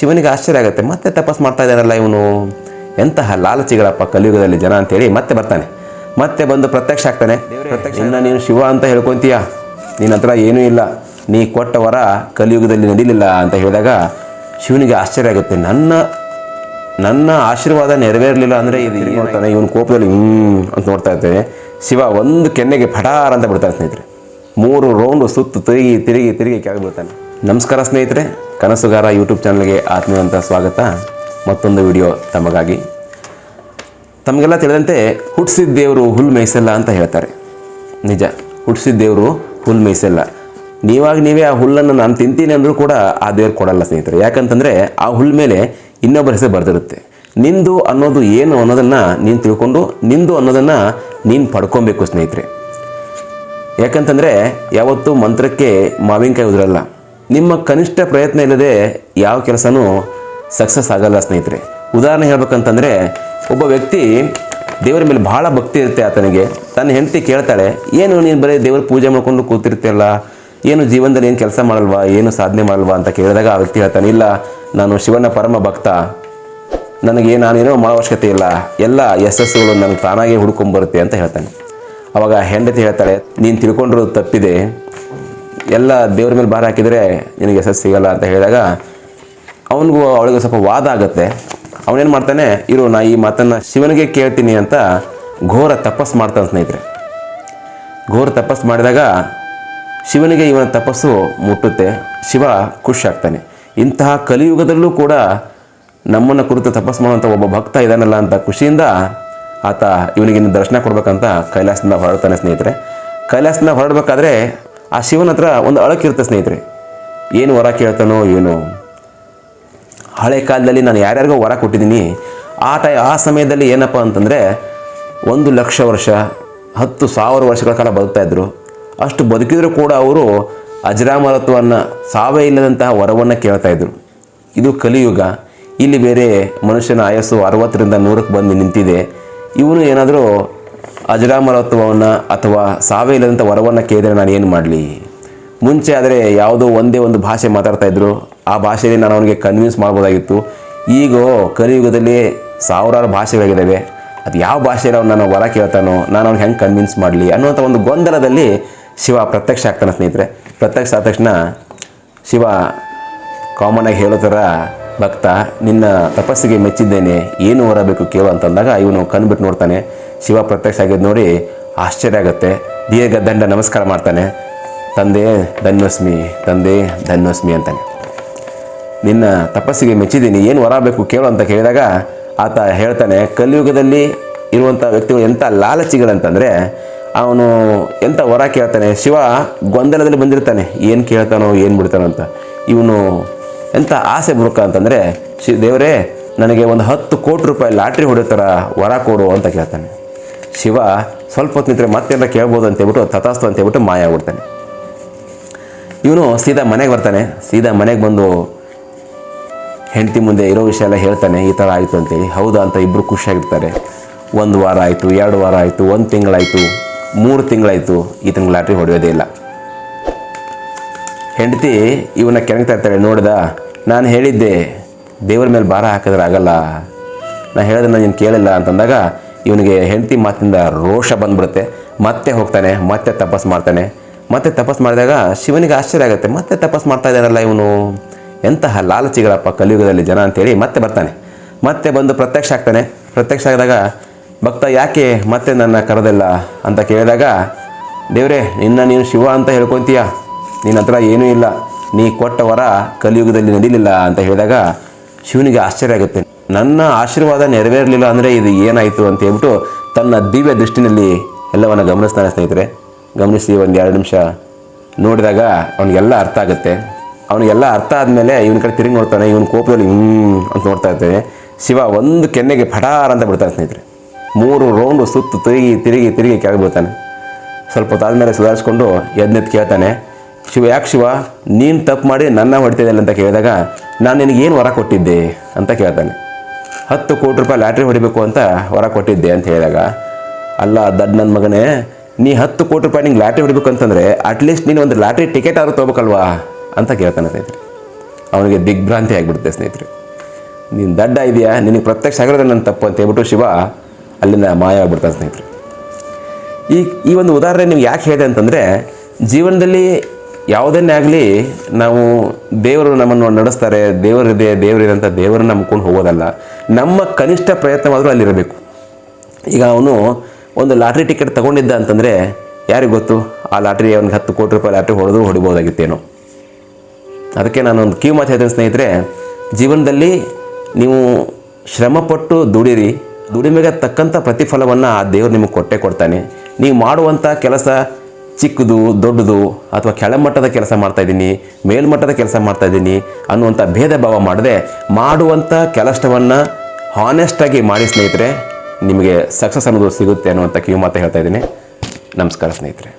ಶಿವನಿಗೆ ಆಶ್ಚರ್ಯ ಆಗುತ್ತೆ, ಮತ್ತೆ ತಪಸ್ ಮಾಡ್ತಾ ಇದ್ದಾನಲ್ಲ ಇವನು? ಎಂತಹ ಲಾಲಚಿಗಳಪ್ಪ ಕಲಿಯುಗದಲ್ಲಿ ಜನ ಅಂತೇಳಿ ಮತ್ತೆ ಬರ್ತಾನೆ. ಮತ್ತೆ ಬಂದು ಪ್ರತ್ಯಕ್ಷ ಆಗ್ತಾನೆ. ಇನ್ನು ನೀನು ಶಿವ ಅಂತ ಹೇಳ್ಕೊಂತೀಯ? ನಿನ್ನ ಹತ್ರ ಏನೂ ಇಲ್ಲ. ನೀ ಕೊಟ್ಟ ವರ ಕಲಿಯುಗದಲ್ಲಿ ನಡೀಲಿಲ್ಲ ಅಂತ ಹೇಳಿದಾಗ ಶಿವನಿಗೆ ಆಶ್ಚರ್ಯ ಆಗುತ್ತೆ. ನನ್ನ ನನ್ನ ಆಶೀರ್ವಾದ ನೆರವೇರಲಿಲ್ಲ ಅಂದರೆ ಇದು ನೋಡ್ತಾನೆ ಇವನು ಕೋಪದಲ್ಲಿ ಹ್ಞೂ ಅಂತ ನೋಡ್ತಾ ಇರ್ತೇನೆ. ಶಿವ ಒಂದು ಕೆನ್ನೆಗೆ ಫಟಾರ್ ಅಂತ ಬಿಡ್ತಾನೆ ಸ್ನೇಹಿತರೆ. ಮೂರು ರೌಂಡು ಸುತ್ತು ತಿರುಗಿ ತಿರುಗಿ ತಿರುಗಿ ಕೆಳಗೆ ಬೀಳ್ತಾನೆ. ನಮಸ್ಕಾರ ಸ್ನೇಹಿತರೆ, ಕನಸುಗಾರ ಯೂಟ್ಯೂಬ್ ಚಾನಲ್ಗೆ ಆತ್ಮೀಯವಂತ ಸ್ವಾಗತ. ಮತ್ತೊಂದು ವಿಡಿಯೋ ತಮಗಾಗಿ. ತಮಗೆಲ್ಲ ತಿಳಿದಂತೆ ಹುಟ್ಟಿಸಿದ ದೇವರು ಹುಲ್ ಮೇಯಿಸಲ್ಲ ಅಂತ ಹೇಳ್ತಾರೆ. ನಿಜ ಹುಟ್ಟಿಸಿದ ದೇವರು ಹುಲ್ ಮೇಯಿಸಲ್ಲ. ನೀವಾಗ ನೀವೇ ಆ ಹುಲ್ಲನ್ನು ನಾನು ತಿಂತೀನಿ ಅಂದರೂ ಕೂಡ ಆ ದೇವ್ರು ಕೊಡಲ್ಲ ಸ್ನೇಹಿತರೆ. ಯಾಕಂತಂದರೆ ಆ ಹುಲ್ ಮೇಲೆ ಇನ್ನೊಬ್ಬರ ಹೆಸರು ಬರೆದಿರುತ್ತೆ. ನಿಂದು ಅನ್ನೋದು ಏನು ಅನ್ನೋದನ್ನು ನೀನು ತಿಳ್ಕೊಂಡು, ನಿಂದು ಅನ್ನೋದನ್ನು ನೀನು ಪಡ್ಕೊಬೇಕು ಸ್ನೇಹಿತರೆ. ಯಾಕಂತಂದರೆ ಯಾವತ್ತೂ ಮಂತ್ರಕ್ಕೆ ಮಾವಿನಕಾಯಿ ಉದುರಲ್ಲ. ನಿಮ್ಮ ಕನಿಷ್ಠ ಪ್ರಯತ್ನ ಇಲ್ಲದೆ ಯಾವ ಕೆಲಸನೂ ಸಕ್ಸಸ್ ಆಗಲ್ಲ ಸ್ನೇಹಿತರೆ. ಉದಾಹರಣೆ ಹೇಳ್ಬೇಕಂತಂದರೆ, ಒಬ್ಬ ವ್ಯಕ್ತಿ ದೇವರ ಮೇಲೆ ಭಾಳ ಭಕ್ತಿ ಇರುತ್ತೆ ಆತನಿಗೆ. ತನ್ನ ಹೆಂಡತಿ ಕೇಳ್ತಾಳೆ, ಏನು ನೀನು ಬರೀ ದೇವರ ಪೂಜೆ ಮಾಡ್ಕೊಂಡು ಕೂತಿರ್ತಿಯಲ್ಲ? ಏನು ಜೀವನದಲ್ಲಿ ಏನು ಕೆಲಸ ಮಾಡಲ್ವಾ? ಏನು ಸಾಧನೆ ಮಾಡಲ್ವಾ? ಅಂತ ಕೇಳಿದಾಗ ಆ ವ್ಯಕ್ತಿ ಹೇಳ್ತಾನೆ, ಇಲ್ಲ, ನಾನು ಶಿವನ ಪರಮ ಭಕ್ತ. ನನಗೆ ನಾನೇನೋ ಮಾಡೋ ಅವಶ್ಯಕತೆ ಇಲ್ಲ. ಎಲ್ಲ ಯಶಸ್ಸುಗಳು ನನಗೆ ತಾನಾಗೆ ಹುಡ್ಕೊಂಬರುತ್ತೆ ಅಂತ ಹೇಳ್ತಾನೆ. ಅವಾಗ ಹೆಂಡತಿ ಹೇಳ್ತಾಳೆ, ನೀನು ತಿಳ್ಕೊಂಡಿರೋದು ತಪ್ಪಿದೆ. ಎಲ್ಲ ದೇವ್ರ ಮೇಲೆ ಭಾರ ಹಾಕಿದರೆ ನಿನಗೆ ಯಶಸ್ಸು ಸಿಗಲ್ಲ ಅಂತ ಹೇಳಿದಾಗ ಅವನಿಗೂ ಅವಳಿಗೆ ಸ್ವಲ್ಪ ವಾದ ಆಗುತ್ತೆ. ಅವನೇನು ಮಾಡ್ತಾನೆ, ಇರು, ನಾ ಈ ಮಾತನ್ನು ಶಿವನಿಗೆ ಕೇಳ್ತೀನಿ ಅಂತ ಘೋರ ತಪಸ್ಸು ಮಾಡ್ತಾನೆ ಸ್ನೇಹಿತರೆ. ಘೋರ ತಪಸ್ಸು ಮಾಡಿದಾಗ ಶಿವನಿಗೆ ಇವನ ತಪಸ್ಸು ಮುಟ್ಟುತ್ತೆ, ಶಿವ ಖುಷಿಯಾಗ್ತಾನೆ ಇಂತಹ ಕಲಿಯುಗದಲ್ಲೂ ಕೂಡ ನಮ್ಮನ್ನು ಕುರಿತು ತಪಸ್ಸು ಮಾಡುವಂಥ ಒಬ್ಬ ಭಕ್ತ ಇದ್ದಾನಲ್ಲ ಅಂತ ಖುಷಿಯಿಂದ ಆತ ಇವನಿಗೆ ದರ್ಶನ ಕೊಡ್ಬೇಕಂತ ಕೈಲಾಸದಿಂದ ಹೊರಡ್ತಾನೆ ಸ್ನೇಹಿತರೆ. ಕೈಲಾಸದಿಂದ ಹೊರಡಬೇಕಾದ್ರೆ ಆ ಶಿವನ ಹತ್ರ ಒಂದು ಅಳಕಿರುತ್ತೆ ಸ್ನೇಹಿತರೆ. ಏನು ವರ ಕೇಳ್ತಾನೋ ಏನೋ. ಹಳೆ ಕಾಲದಲ್ಲಿ ನಾನು ಯಾರ್ಯಾರಿಗೋ ವರ ಕೊಟ್ಟಿದ್ದೀನಿ. ಆ ಟೈ, ಆ ಸಮಯದಲ್ಲಿ ಏನಪ್ಪ ಅಂತಂದರೆ ಒಂದು ಲಕ್ಷ ವರ್ಷ, ಹತ್ತು ಸಾವಿರ ವರ್ಷಗಳ ಕಾಲ ಬದುಕ್ತಾ ಇದ್ದರು ಅಷ್ಟು ಬದುಕಿದರೂ ಕೂಡ ಅವರು ಅಜರಾಮರತ್ವವನ್ನು, ಸಾವೇ ಇಲ್ಲದಂತಹ ವರವನ್ನು ಇದ್ದರು ಇದು ಕಲಿಯುಗ. ಇಲ್ಲಿ ಬೇರೆ ಮನುಷ್ಯನ ಆಯಸ್ಸು ಅರವತ್ತರಿಂದ ನೂರಕ್ಕೆ ಬಂದು ನಿಂತಿದೆ. ಇವನು ಏನಾದರೂ ಅಜರಾಮರತ್ವವನ್ನು ಅಥವಾ ಸಾವೇ ಇಲ್ಲದಂಥ ವರವನ್ನು ಕೇಳಿದರೆ ನಾನು ಏನು ಮಾಡಲಿ? ಮುಂಚೆ ಆದರೆ ಯಾವುದೋ ಒಂದೇ ಒಂದು ಭಾಷೆ ಮಾತಾಡ್ತಾ ಇದ್ದರು ಆ ಭಾಷೆಯಲ್ಲಿ ನಾನು ಅವನಿಗೆ ಕನ್ವಿನ್ಸ್ ಮಾಡ್ಬೋದಾಗಿತ್ತು. ಈಗ, ಕಲಿಯುಗದಲ್ಲಿ ಸಾವಿರಾರು ಭಾಷೆಗಳಿದ್ದಾವೆ ಅದು ಯಾವ ಭಾಷೆಯಲ್ಲಿ ಅವ್ನು ನಾನು ವರ ಕೇಳ್ತಾನೋ, ನಾನು ಅವ್ನಿಗೆ ಹೆಂಗೆ ಕನ್ವಿನ್ಸ್ ಮಾಡಲಿ ಅನ್ನುವಂಥ ಒಂದು ಗೊಂದಲದಲ್ಲಿ ಶಿವ ಪ್ರತ್ಯಕ್ಷ ಆಗ್ತಾನೆ ಸ್ನೇಹಿತರೆ. ಪ್ರತ್ಯಕ್ಷ ಆದ ತಕ್ಷಣ ಶಿವ ಕಾಮನ್ ಆಗಿ ಹೇಳೋ ಥರ, ಭಕ್ತ, ನಿನ್ನ ತಪಸ್ಸಿಗೆ ಮೆಚ್ಚಿದ್ದೇನೆ. ಏನು ಹೊರಬೇಕು ಬೇಕು ಕೇಳು ಅಂತಂದಾಗ ಇವನು ಕಣ್ಬಿಟ್ಟು ನೋಡ್ತಾನೆ. ಶಿವ ಪ್ರತ್ಯಕ್ಷ ಆಗಿದ್ದು ನೋಡಿ ಆಶ್ಚರ್ಯ ಆಗುತ್ತೆ. ದೀರ್ಘ ದಂಡ ನಮಸ್ಕಾರ ಮಾಡ್ತಾನೆ. ತಂದೆ ಧನ್ಯೋಸ್ಮಿ ತಂದೆ ಧನ್ಯೋಸ್ಮಿ ಅಂತಾನೆ. ನಿನ್ನ ತಪಸ್ಸಿಗೆ ಮೆಚ್ಚಿದ್ದೀನಿ, ಏನು ವರ ಬೇಕು ಕೇಳು ಅಂತ ಕೇಳಿದಾಗ ಆತ ಹೇಳ್ತಾನೆ, ಕಲಿಯುಗದಲ್ಲಿ ಇರುವಂಥ ವ್ಯಕ್ತಿಗಳು ಎಂಥ ಲಾಲಚಿಗಳಂತಂದರೆ ಅವನು ಎಂಥ ವರ ಕೇಳ್ತಾನೆ, ಶಿವ ಗೊಂದಲದಲ್ಲಿ ಬಂದಿರ್ತಾನೆ, ಏನು ಕೇಳ್ತಾನೋ, ಏನು ಬಿಡ್ತಾನೋ ಅಂತ. ಇವನು ಎಂಥ ಆಸೆ ಬುರುಕ ಅಂತಂದರೆ ಶಿ ದೇವರೇ, ನನಗೆ ಒಂದು ಹತ್ತು ಕೋಟಿ ರೂಪಾಯಿ ಲಾಟ್ರಿ ಹೊಡೆಯೋ ವರ ಕೊಡು ಅಂತ ಕೇಳ್ತಾನೆ. ಶಿವ ಸ್ವಲ್ಪ ಹೊತ್ತು ನಿಂತರೆ ಮತ್ತೆಲ್ಲ ಕೇಳ್ಬೋದು ಅಂತೇಳ್ಬಿಟ್ಟು ತಥಾಸ್ತು ಅಂತೇಳ್ಬಿಟ್ಟು ಮಾಯ ಆಗ್ಬಿಡ್ತಾನೆ. ಇವನು ಸೀದಾ ಮನೆಗೆ ಬರ್ತಾನೆ. ಸೀದಾ ಮನೆಗೆ ಬಂದು ಹೆಂಡತಿ ಮುಂದೆ ಇರೋ ವಿಷಯ ಎಲ್ಲ ಹೇಳ್ತಾನೆ, ಈ ಥರ ಆಯಿತು ಅಂತೇಳಿ. ಹೌದಾ ಅಂತ ಇಬ್ಬರು ಖುಷಿಯಾಗಿರ್ತಾರೆ. ಒಂದು ವಾರ ಆಯಿತು, ಎರಡು ವಾರ ಆಯಿತು, ಒಂದು ತಿಂಗಳಾಯಿತು, ಮೂರು ತಿಂಗಳಾಯಿತು, ಈ ತಿಂಗಳ ಲಾಟ್ರಿ ಹೊಡೆಯೋದೇ ಇಲ್ಲ. ಹೆಂಡತಿ ಇವನ್ನ ಕೆಣಗ್ತಾ ಇರ್ತಾಳೆ, ನೋಡಿದ, ನಾನು ಹೇಳಿದ್ದೆ, ದೇವರ ಮೇಲೆ ಭಾರ ಹಾಕಿದ್ರೆ ಆಗಲ್ಲ. ನಾನು ಹೇಳಿದ್ರೆ ನೀನು ಕೇಳಿಲ್ಲ ಅಂತಂದಾಗ ಇವನಿಗೆ ಹೆಂಡತಿ ಮಾತಿಂದ ರೋಷ ಬಂದ್ಬಿಡುತ್ತೆ. ಮತ್ತೆ ಹೋಗ್ತಾನೆ, ಮತ್ತೆ ತಪಸ್ ಮಾಡ್ತಾನೆ. ಮತ್ತೆ ತಪಸ್ ಮಾಡಿದಾಗ ಶಿವನಿಗೆ ಆಶ್ಚರ್ಯ ಆಗುತ್ತೆ, ಮತ್ತೆ ತಪಸ್ ಮಾಡ್ತಾ ಇದ್ದಾನಲ್ಲ ಇವನು. ಎಂತಹ ಲಾಲಚಿಗಳಪ್ಪ ಕಲಿಯುಗದಲ್ಲಿ ಜನ ಅಂತೇಳಿ ಮತ್ತೆ ಬರ್ತಾನೆ. ಮತ್ತೆ ಬಂದು ಪ್ರತ್ಯಕ್ಷ ಆಗ್ತಾನೆ. ಪ್ರತ್ಯಕ್ಷ ಆದಾಗ ಭಕ್ತ ಯಾಕೆ ಮತ್ತೆ ನನ್ನ ಕರೆದಿಲ್ಲ ಅಂತ ಕೇಳಿದಾಗ, ದೇವರೇ, ನಿನ್ನ ನೀನು ಶಿವ ಅಂತ ಹೇಳ್ಕೊತೀಯ? ನಿನ್ನ ಹತ್ರ ಏನೂ ಇಲ್ಲ. ನೀ ಕೊಟ್ಟ ವರ ಕಲಿಯುಗದಲ್ಲಿ ನಡೀಲಿಲ್ಲ ಅಂತ ಹೇಳಿದಾಗ ಶಿವನಿಗೆ ಆಶ್ಚರ್ಯ ಆಗುತ್ತೆ. ನನ್ನ ಆಶೀರ್ವಾದ ನೆರವೇರಲಿಲ್ಲ ಅಂದರೆ ಇದು ಏನಾಯಿತು ಅಂತ ಹೇಳ್ಬಿಟ್ಟು ತನ್ನ ದಿವ್ಯ ದೃಷ್ಟಿನಲ್ಲಿ ಎಲ್ಲವನ್ನು ಗಮನಿಸ್ತಾನೆ ಸ್ನೇಹಿತರೆ. ಗಮನಿಸಿ ಒಂದು ಎರಡು ನಿಮಿಷ ನೋಡಿದಾಗ ಅವನಿಗೆಲ್ಲ ಅರ್ಥ ಆಗುತ್ತೆ. ಅವನಿಗೆಲ್ಲ ಅರ್ಥ ಆದಮೇಲೆ ಇವನ ಕಡೆ ತಿರುಗಿ ನೋಡ್ತಾನೆ, ಇವನ ಕೋಪದಲ್ಲಿ ಹ್ಞೂ ಅಂತ ನೋಡ್ತಾ ಇರ್ತೇನೆ. ಶಿವ ಒಂದು ಕೆನ್ನೆಗೆ ಫಟಾರ್ ಅಂತ ಬಿಡ್ತಾನೆ ಸ್ನೇಹಿತರೆ. ಮೂರು ರೌಂಡು ಸುತ್ತು ತಿರುಗಿ ತಿರುಗಿ ತಿರುಗಿ ಕೆಳಗೆ ಸ್ವಲ್ಪ ಸ್ವಲ್ಪ ಹೊತ್ತಾದ್ಮೇಲೆ ಸುಧಾರಿಸ್ಕೊಂಡು ಎದ್ನೆದ್ದು ಕೇಳ್ತಾನೆ. ಶಿವ, ಯಾಕೆ ಶಿವ? ನೀನು ತಪ್ಪು ಮಾಡಿ ನನ್ನ ಹೊಡಿತಿದ್ದಲ್ಲ ಅಂತ ಕೇಳಿದಾಗ, ನಾನು ನಿನಗೆ ಏನು ವರ ಕೊಟ್ಟಿದ್ದೆ ಅಂತ ಕೇಳ್ತಾನೆ. ಹತ್ತು ಕೋಟಿ ರೂಪಾಯಿ ಲ್ಯಾಟ್ರಿ ಹೊಡಿಬೇಕು ಅಂತ ವರ ಕೊಟ್ಟಿದ್ದೆ ಅಂತ ಹೇಳಿದಾಗ, ಅಲ್ಲ ದಡ್ ನನ್ನ ಮಗನೇ, ನೀ ಹತ್ತು ಕೋಟಿ ರೂಪಾಯಿ ನಿಂಗೆ ಲ್ಯಾಟ್ರಿ ಹೊಡಿಬೇಕು ಅಂತಂದರೆ ಅಟ್ಲೀಸ್ಟ್ ನೀನು ಒಂದು ಲ್ಯಾಟ್ರಿ ಟಿಕೆಟ್ ಆದರೂ ತೊಗೋಬೇಕಲ್ವಾ ಅಂತ ಕೇಳ್ತಾನೆ ಸ್ನೇಹಿತರೆ. ಅವನಿಗೆ ದಿಗ್ಭ್ರಾಂತಿ ಆಗಿಬಿಡುತ್ತೆ ಸ್ನೇಹಿತರೆ. ನೀನು ದಡ್ಡ ಇದೆಯಾ ನಿನಗೆ ಪ್ರತ್ಯಕ್ಷ ಆಗಿರೋದು ನನ್ನ ತಪ್ಪು ಅಂತ ಹೇಳ್ಬಿಟ್ಟು ಶಿವ ಅಲ್ಲಿಂದ ಮಾಯ ಆಗ್ಬಿಡ್ತಾನೆ ಸ್ನೇಹಿತರೆ. ಈ ಈ ಒಂದು ಉದಾಹರಣೆ ನೀವು ಯಾಕೆ ಹೇಳಿದೆ ಅಂತಂದರೆ, ಜೀವನದಲ್ಲಿ ಯಾವುದನ್ನೇ ಆಗಲಿ ನಾವು ದೇವರು ನಮ್ಮನ್ನು ನಡೆಸ್ತಾರೆ ದೇವರಿದೆ ದೇವರಿದೆ ಅಂತ ದೇವರನ್ನು ನಂಬ್ಕೊಂಡು ಹೋಗೋದಲ್ಲ, ನಮ್ಮ ಕನಿಷ್ಠ ಪ್ರಯತ್ನವಾದರೂ ಅಲ್ಲಿರಬೇಕು. ಈಗ ಅವನು ಒಂದು ಲಾಟ್ರಿ ಟಿಕೆಟ್ ತಗೊಂಡಿದ್ದ ಅಂತಂದರೆ ಯಾರಿಗೆ ಗೊತ್ತು? ಆ ಲಾಟ್ರಿ ಅವ್ನಿಗೆ ಹತ್ತು ಕೋಟಿ ರೂಪಾಯಿ ಲಾಟ್ರಿ ಹೊಡೆದು ಹೊಡಿಬೋದಾಗಿತ್ತೇನೋ ಅದಕ್ಕೆ ನಾನು ಒಂದು ಕಿವಿ ಮಾತು ಹೇಳ್ತೇನೆ ಸ್ನೇಹಿತರೆ, ಜೀವನದಲ್ಲಿ ನೀವು ಶ್ರಮಪಟ್ಟು ದುಡಿರಿ, ದುಡಿಮೆಗೆ ತಕ್ಕಂಥ ಪ್ರತಿಫಲವನ್ನು ಆ ದೇವರು ನಿಮಗೆ ಕೊಟ್ಟೆ ಕೊಡ್ತಾನೆ. ನೀವು ಮಾಡುವಂಥ ಕೆಲಸ ಚಿಕ್ಕದು, ದೊಡ್ಡದು ಅಥವಾ ಕೆಳಮಟ್ಟದ ಕೆಲಸ ಮಾಡ್ತಾ ಇದ್ದೀನಿ, ಮೇಲ್ಮಟ್ಟದ ಕೆಲಸ ಮಾಡ್ತಾ ಇದ್ದೀನಿ ಅನ್ನುವಂಥ ಭೇದ ಭಾವ ಮಾಡದೆ ಮಾಡುವಂಥ ಕೆಲಸವನ್ನು ಹಾನೆಸ್ಟಾಗಿ ಮಾಡಿ ಸ್ನೇಹಿತರೆ, ನಿಮಗೆ ಸಕ್ಸಸ್ ಅನ್ನೋದು ಸಿಗುತ್ತೆ ಅನ್ನುವಂಥ ಕಿವಿ ಮಾತು ಹೇಳ್ತಾ ಇದ್ದೀನಿ. ನಮಸ್ಕಾರ ಸ್ನೇಹಿತರೆ.